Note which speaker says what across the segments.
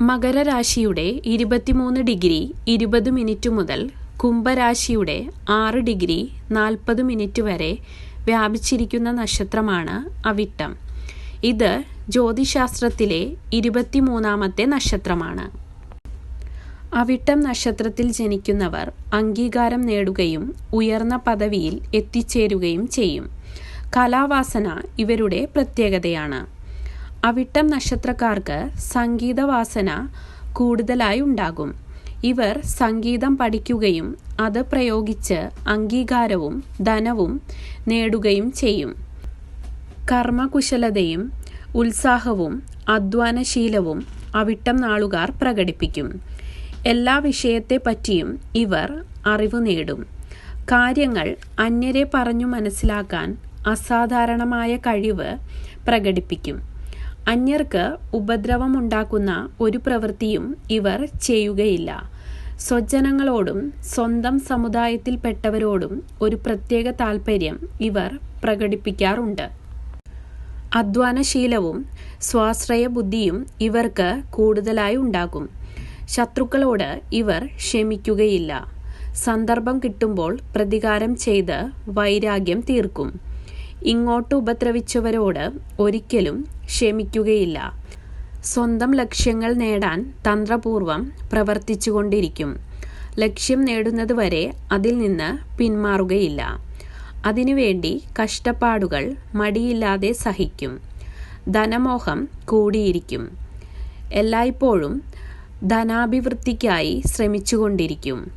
Speaker 1: മകരരാശിയുടെ ഇരുപത്തിമൂന്ന് ഡിഗ്രി ഇരുപത് മിനിറ്റ് മുതൽ കുംഭരാശിയുടെ ആറ് ഡിഗ്രി നാൽപ്പത് മിനിറ്റ് വരെ വ്യാപിച്ചിരിക്കുന്ന നക്ഷത്രമാണ് അവിട്ടം. ഇത് ജ്യോതിശാസ്ത്രത്തിലെ ഇരുപത്തിമൂന്നാമത്തെ നക്ഷത്രമാണ്. അവിട്ടം നക്ഷത്രത്തിൽ ജനിക്കുന്നവർ അംഗീകാരം നേടുകയും ഉയർന്ന പദവിയിൽ എത്തിച്ചേരുകയും ചെയ്യും. കലാവാസന ഇവരുടെ പ്രത്യേകതയാണ്. അവിട്ടം നക്ഷത്രക്കാർക്ക് സംഗീതവാസന കൂടുതലായി ഉണ്ടാകും. ഇവർ സംഗീതം പഠിക്കുകയും അത് പ്രയോഗിച്ച് അംഗീകാരവും ധനവും നേടുകയും ചെയ്യും. കർമ്മകുശലതയും ഉത്സാഹവും അധ്വാനശീലവും അവിട്ടം നാളുകാർ പ്രകടിപ്പിക്കും. എല്ലാ വിഷയത്തെ പറ്റിയും ഇവർ അറിവ് നേടും. കാര്യങ്ങൾ അന്യരെ പറഞ്ഞു മനസ്സിലാക്കാൻ അസാധാരണമായ കഴിവ് പ്രകടിപ്പിക്കും. അന്യർക്ക് ഉപദ്രവമുണ്ടാക്കുന്ന ഒരു പ്രവൃത്തിയും ഇവർ ചെയ്യുകയില്ല. സ്വജനങ്ങളോടും സ്വന്തം സമുദായത്തിൽപ്പെട്ടവരോടും ഒരു പ്രത്യേക താൽപ്പര്യം ഇവർ പ്രകടിപ്പിക്കാറുണ്ട്. അധ്വാനശീലവും സ്വാശ്രയ ബുദ്ധിയും ഇവർക്ക് കൂടുതലായി ഉണ്ടാകും. ശത്രുക്കളോട് ഇവർ ക്ഷമിക്കുകയില്ല. സന്ദർഭം കിട്ടുമ്പോൾ പ്രതികാരം ചെയ്ത് വൈരാഗ്യം തീർക്കും. ഇങ്ങോട്ട് ഉപദ്രവിച്ചവരോട് ഒരിക്കലും ക്ഷമിക്കുകയില്ല. സ്വന്തം ലക്ഷ്യങ്ങൾ നേടാൻ തന്ത്രപൂർവം പ്രവർത്തിച്ചുകൊണ്ടിരിക്കും. ലക്ഷ്യം നേടുന്നതുവരെ അതിൽ നിന്ന് പിന്മാറുകയില്ല. അതിനുവേണ്ടി കഷ്ടപ്പാടുകൾ മടിയില്ലാതെ സഹിക്കും. ധനമോഹം കൂടിയിരിക്കും. എല്ലായ്പ്പോഴും ധനാഭിവൃദ്ധിക്കായി ശ്രമിച്ചുകൊണ്ടിരിക്കും.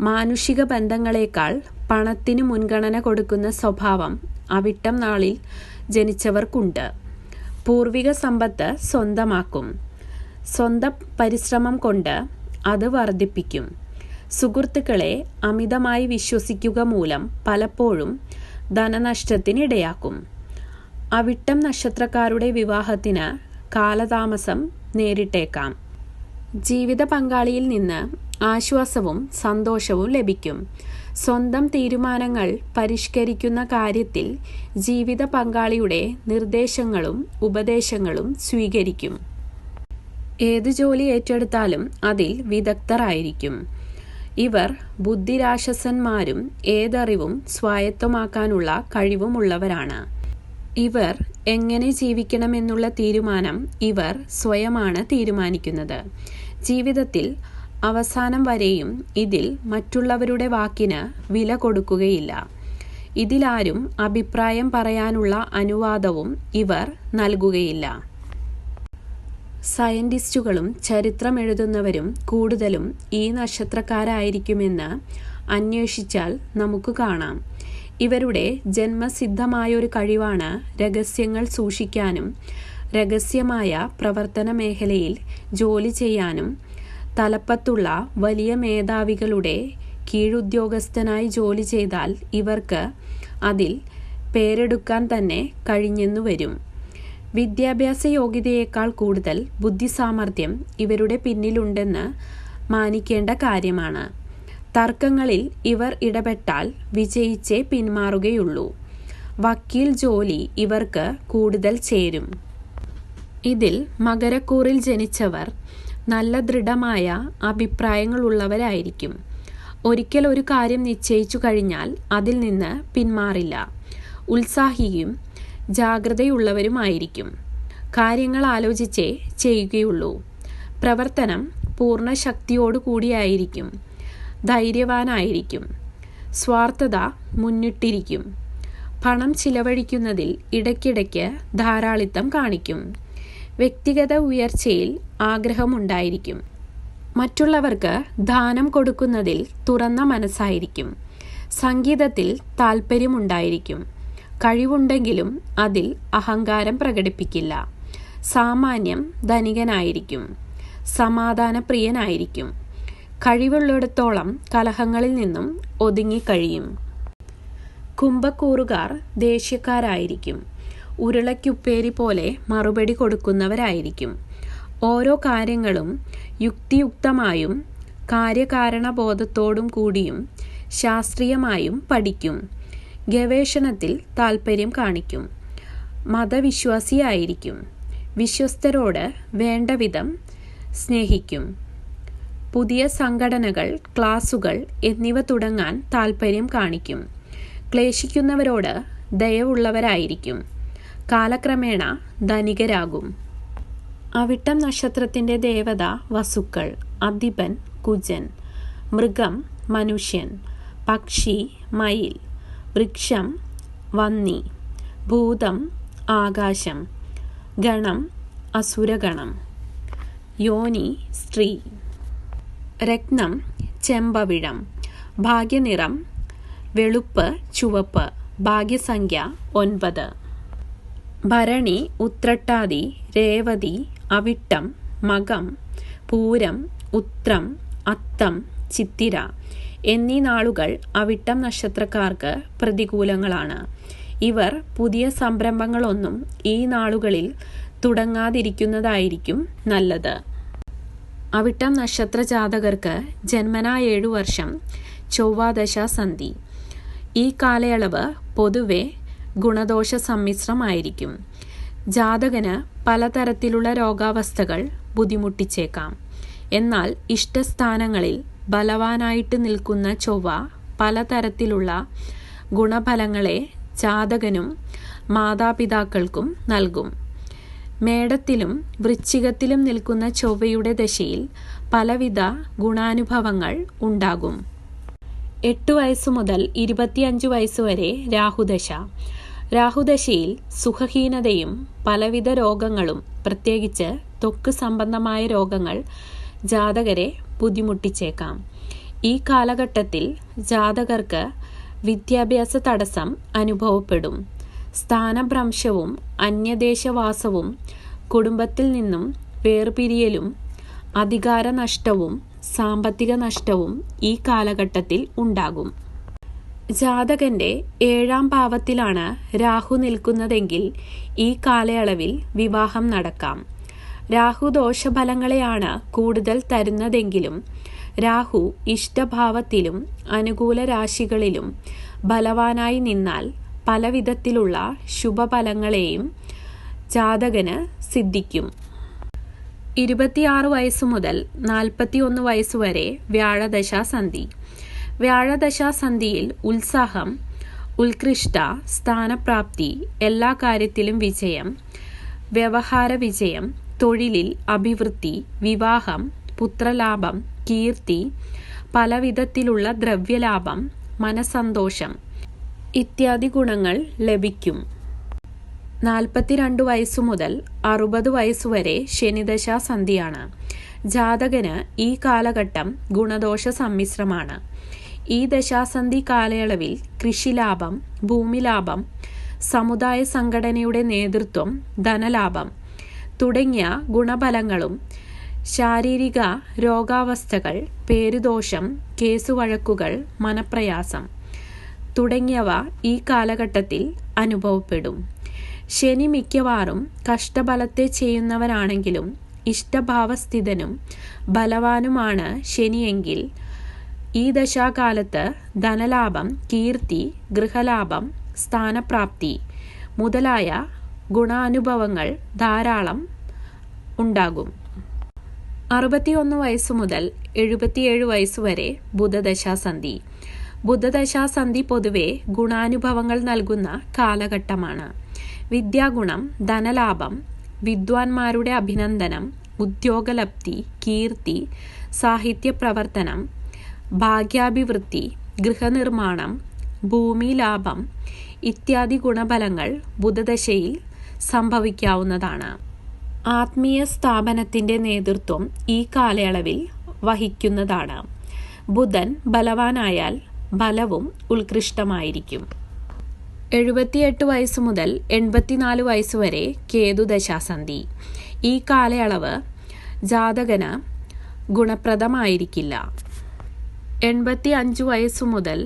Speaker 1: മാനുഷിക ബന്ധങ്ങളെക്കാൾ പണത്തിന് മുൻഗണന കൊടുക്കുന്ന സ്വഭാവം അവിട്ടം നാളിൽ ജനിച്ചവർക്കുണ്ട്. പൂർവിക സമ്പത്ത് സ്വന്തമാക്കും. സ്വന്തം പരിശ്രമം കൊണ്ട് അത് വർദ്ധിപ്പിക്കും. സുഹൃത്തുക്കളെ അമിതമായി വിശ്വസിക്കുക മൂലം പലപ്പോഴും ധനനഷ്ടത്തിനിടയാക്കും. അവിട്ടം നക്ഷത്രക്കാരുടെ വിവാഹത്തിന് കാലതാമസം നേരിട്ടേക്കാം. ജീവിത പങ്കാളിയിൽ നിന്ന് ആശ്വാസവും സന്തോഷവും ലഭിക്കും. സ്വന്തം തീരുമാനങ്ങൾ പരിഷ്കരിക്കുന്ന കാര്യത്തിൽ ജീവിത പങ്കാളിയുടെ നിർദ്ദേശങ്ങളും ഉപദേശങ്ങളും സ്വീകരിക്കും. ഏത് ജോലി ഏറ്റെടുത്താലും അതിൽ വിദഗ്ധരായിരിക്കും. ഇവർ ബുദ്ധിരാക്ഷസന്മാരും ഏതറിവും സ്വായത്തമാക്കാനുള്ള കഴിവുമുള്ളവരാണ്. ഇവർ എങ്ങനെ ജീവിക്കണമെന്നുള്ള തീരുമാനം ഇവർ സ്വയമാണ് തീരുമാനിക്കുന്നത്. ജീവിതത്തിൽ അവസാനം വരെയും ഇതിൽ മറ്റുള്ളവരുടെ വാക്കിന് വില കൊടുക്കുകയില്ല. ഇതിലാരും അഭിപ്രായം പറയാനുള്ള അനുവാദവും ഇവർ നൽകുകയില്ല. സയന്റിസ്റ്റുകളും ചരിത്രം എഴുതുന്നവരും കൂടുതലും ഈ നക്ഷത്രക്കാരായിരിക്കുമെന്ന് അന്വേഷിച്ചാൽ നമുക്ക് കാണാം. ഇവരുടെ ജന്മസിദ്ധമായൊരു കഴിവാണ് രഹസ്യങ്ങൾ സൂക്ഷിക്കാനും രഹസ്യമായ പ്രവർത്തന മേഖലയിൽ ജോലി ചെയ്യാനും തലപ്പത്തുള്ള വലിയ മേധാവികളുടെ കീഴുദ്യോഗസ്ഥനായി ജോലി ചെയ്താൽ ഇവർക്ക് അതിൽ പേരെടുക്കാൻ തന്നെ കഴിഞ്ഞെന്നു വരും. വിദ്യാഭ്യാസ യോഗ്യതയേക്കാൾ കൂടുതൽ ബുദ്ധിസാമർഥ്യം ഇവരുടെ പിന്നിലുണ്ടെന്ന് മാനിക്കേണ്ട കാര്യമാണ്. തർക്കങ്ങളിൽ ഇവർ ഇടപെട്ടാൽ വിജയിച്ചേ പിന്മാറുകയുള്ളൂ. വക്കീൽ ജോലി ഇവർക്ക് കൂടുതൽ ചേരും. ഇതിൽ മകരക്കൂറിൽ ജനിച്ചവർ നല്ല ദൃഢമായ അഭിപ്രായങ്ങളുള്ളവരായിരിക്കും. ഒരിക്കൽ ഒരു കാര്യം നിശ്ചയിച്ചു കഴിഞ്ഞാൽ അതിൽ നിന്ന് പിന്മാറില്ല. ഉത്സാഹിയും ജാഗ്രതയുള്ളവരുമായിരിക്കും. കാര്യങ്ങൾ ആലോചിച്ചേ ചെയ്യുകയുള്ളൂ. പ്രവർത്തനം പൂർണ ശക്തിയോടുകൂടിയായിരിക്കും ധൈര്യവാനായിരിക്കും. സ്വാർത്ഥത മുന്നിട്ടിരിക്കും. പണം ചിലവഴിക്കുന്നതിൽ ഇടയ്ക്കിടയ്ക്ക് ധാരാളിത്തം കാണിക്കും. വ്യക്തിഗത ഉയർച്ചയിൽ ആഗ്രഹമുണ്ടായിരിക്കും. മറ്റുള്ളവർക്ക് ദാനം കൊടുക്കുന്നതിൽ തുറന്ന മനസ്സായിരിക്കും. സംഗീതത്തിൽ താൽപ്പര്യമുണ്ടായിരിക്കും കഴിവുണ്ടെങ്കിലും അതിൽ അഹങ്കാരം പ്രകടിപ്പിക്കില്ല. സാമാന്യം ധനികനായിരിക്കും. സമാധാനപ്രിയനായിരിക്കും. കഴിവുള്ളിടത്തോളം കലഹങ്ങളിൽ നിന്നും ഒതുങ്ങിക്കഴിയും. കുംഭക്കൂറുകാർ ദേഷ്യക്കാരായിരിക്കും. ഉരുളയ്ക്കുപ്പേരി പോലെ മറുപടി കൊടുക്കുന്നവരായിരിക്കും. ഓരോ കാര്യങ്ങളും യുക്തിയുക്തമായും കാര്യകാരണബോധത്തോടും കൂടിയും ശാസ്ത്രീയമായും പഠിക്കും. ഗവേഷണത്തിൽ താൽപ്പര്യം കാണിക്കും. മതവിശ്വാസിയായിരിക്കും. വിശ്വസ്തരോട് വേണ്ടവിധം സ്നേഹിക്കും. പുതിയ സംഘടനകൾ ക്ലാസുകൾ എന്നിവ തുടങ്ങാൻ താൽപ്പര്യം കാണിക്കും. ക്ലേശിക്കുന്നവരോട് ദയവുള്ളവരായിരിക്കും. കാലക്രമേണ ധനികരാകും. അവിട്ടം നക്ഷത്രത്തിന്റെ ദേവത വസുക്കൾ അധിപൻ കുജൻ മൃഗം മനുഷ്യൻ പക്ഷി മയിൽ വൃക്ഷം വന്നി ഭൂതം ആകാശം ഗണം അസുരഗണം യോനി സ്ത്രീ. രത്നം ചെമ്പവിഴം ഭാഗ്യനിറം വെളുപ്പ് ചുവപ്പ് ഭാഗ്യസംഖ്യ ഒൻപത്. ഭരണി ഉത്രട്ടാതി രേവതി അവിട്ടം മകം പൂരം ഉത്രം അത്തം ചിത്തിര എന്നീ നാളുകൾ അവിട്ടം നക്ഷത്രക്കാർക്ക് പ്രതികൂലങ്ങളാണ്. ഇവർ പുതിയ സംരംഭങ്ങളൊന്നും ഈ നാളുകളിൽ തുടങ്ങാതിരിക്കുന്നതായിരിക്കും നല്ലത്. അവിട്ടം നക്ഷത്ര ജാതകർക്ക് ജന്മനാ ഏഴു വർഷം ചൊവ്വാദശ സന്ധി ഈ കാലയളവ് പൊതുവെ ഗുണദോഷ സമ്മിശ്രമായിരിക്കും ജാതകന് പലതരത്തിലുള്ള രോഗാവസ്ഥകൾ ബുദ്ധിമുട്ടിച്ചേക്കാം. എന്നാൽ ഇഷ്ടസ്ഥാനങ്ങളിൽ ബലവാനായിട്ട് നിൽക്കുന്ന ചൊവ്വ പലതരത്തിലുള്ള ഗുണഫലങ്ങളെ ജാതകനും മാതാപിതാക്കൾക്കും നൽകും. മേടത്തിലും വൃശ്ചികത്തിലും നിൽക്കുന്ന ചൊവ്വയുടെ ദശയിൽ പലവിധ ഗുണാനുഭവങ്ങൾ ഉണ്ടാകും. എട്ട് വയസ്സു മുതൽ ഇരുപത്തിയഞ്ച് വയസ്സുവരെ രാഹുദശ. രാഹുദശയിൽ സുഖഹീനതയും പലവിധ രോഗങ്ങളും പ്രത്യേകിച്ച് ത്വക്ക് സംബന്ധമായ രോഗങ്ങൾ ജാതകരെ ബുദ്ധിമുട്ടിച്ചേക്കാം. ഈ കാലഘട്ടത്തിൽ ജാതകർക്ക് വിദ്യാഭ്യാസ തടസ്സം അനുഭവപ്പെടും. സ്ഥാനഭ്രംശവും അന്യദേശവാസവും കുടുംബത്തിൽ നിന്നും വേർപിരിയലും അധികാര നഷ്ടവും സാമ്പത്തിക നഷ്ടവും ഈ കാലഘട്ടത്തിൽ ഉണ്ടാകും. ജാതകന്റെ ഏഴാം ഭാവത്തിലാണ് രാഹു നിൽക്കുന്നതെങ്കിൽ ഈ കാലയളവിൽ വിവാഹം നടക്കാം. രാഹു ദോഷഫലങ്ങളെയാണ് കൂടുതൽ തരുന്നതെങ്കിലും രാഹു ഇഷ്ടഭാവത്തിലും അനുകൂല രാശികളിലും ബലവാനായി നിന്നാൽ പലവിധത്തിലുള്ള ശുഭഫലങ്ങളെയും ജാതകന് സിദ്ധിക്കും. ഇരുപത്തിയാറ് വയസ്സ് മുതൽ നാൽപ്പത്തിയൊന്ന് വയസ്സുവരെ വ്യാഴദശാസന്ധി. വ്യാഴദശാസന്ധിയിൽ ഉത്സാഹം ഉത്കൃഷ്ട സ്ഥാനപ്രാപ്തി എല്ലാ കാര്യത്തിലും വിജയം വ്യവഹാര വിജയം തൊഴിലിൽ അഭിവൃദ്ധി വിവാഹം പുത്രലാഭം കീർത്തി പലവിധത്തിലുള്ള ദ്രവ്യലാഭം മനസന്തോഷം ഇത്യാദി ഗുണങ്ങൾ ലഭിക്കും. നാൽപ്പത്തിരണ്ട് വയസ്സു മുതൽ അറുപത് വയസ്സുവരെ ശനിദശാസന്ധിയാണ് ജാതകന് ഈ കാലഘട്ടം ഗുണദോഷ സമ്മിശ്രമാണ് ഈ ദശാസന്ധി കാലയളവിൽ കൃഷിലാഭം ഭൂമിലാഭം സമുദായ സംഘടനയുടെ നേതൃത്വം ധനലാഭം തുടങ്ങിയ ഗുണഫലങ്ങളും ശാരീരിക രോഗാവസ്ഥകൾ പേരുദോഷം കേസുവഴക്കുകൾ മനപ്രയാസം തുടങ്ങിയവ ഈ കാലഘട്ടത്തിൽ അനുഭവപ്പെടും. ശനി മിക്കവാറും കഷ്ടബലത്തെ ചെയ്യുന്നവനാണെങ്കിലും ഇഷ്ടഭാവസ്ഥിതനും ബലവാനുമാണ് ശനിയെങ്കിൽ ഈ ദശാകാലത്ത് ധനലാഭം കീർത്തി ഗൃഹലാഭം സ്ഥാനപ്രാപ്തി മുതലായ ഗുണാനുഭവങ്ങൾ ധാരാളം ഉണ്ടാകും. അറുപത്തിയൊന്ന് വയസ്സ് മുതൽ എഴുപത്തിയേഴ് വയസ്സ് വരെ ബുധദശാസന്ധി. ബുധദശാസന്ധി പൊതുവെ ഗുണാനുഭവങ്ങൾ നൽകുന്ന കാലഘട്ടമാണ്. വിദ്യാഗുണം ധനലാഭം വിദ്വാൻമാരുടെ അഭിനന്ദനം ഉദ്യോഗലബ്ധി കീർത്തി സാഹിത്യ പ്രവർത്തനം ഭാഗ്യാഭിവൃദ്ധി ഗൃഹനിർമ്മാണം ഭൂമി ലാഭം ഇത്യാദി ഗുണഫലങ്ങൾ ബുധദശയിൽ സംഭവിക്കാവുന്നതാണ്. ആത്മീയ സ്ഥാപനത്തിന്റെ നേതൃത്വം ഈ കാലയളവിൽ വഹിക്കുന്നതാണ്. ബുധൻ ബലവാനായാൽ ബലവും ഉത്കൃഷ്ടമായിരിക്കും. എഴുപത്തിയെട്ട് വയസ്സ് മുതൽ എൺപത്തിനാല് വയസ്സ് വരെ കേതുദശാസന്ധി ഈ കാലയളവ് ജാതകന ഗുണപ്രദമായിരിക്കില്ല. എൺപത്തി അഞ്ച് വയസ്സു മുതൽ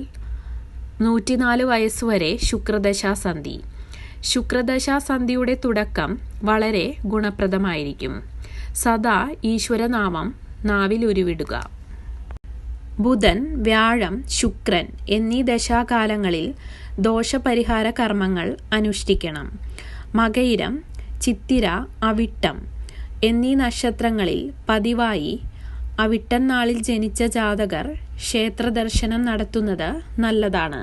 Speaker 1: നൂറ്റിനാല് വയസ്സുവരെ ശുക്രദശാസന്ധി. ശുക്രദശാസന്ധിയുടെ തുടക്കം വളരെ ഗുണപ്രദമായിരിക്കും. സദാ ഈശ്വരനാമം നാവിൽ ഉരുവിടുക ബുധൻ വ്യാഴം ശുക്രൻ എന്നീ ദശാകാലങ്ങളിൽ ദോഷപരിഹാര കർമ്മങ്ങൾ അനുഷ്ഠിക്കണം. മകയിരം ചിത്തിര അവിട്ടം എന്നീ നക്ഷത്രങ്ങളിൽ പതിവായി അവിട്ടം നാളിൽ ജനിച്ച ജാതകർ ക്ഷേത്രദർശനം നടത്തുന്നത് നല്ലതാണ്.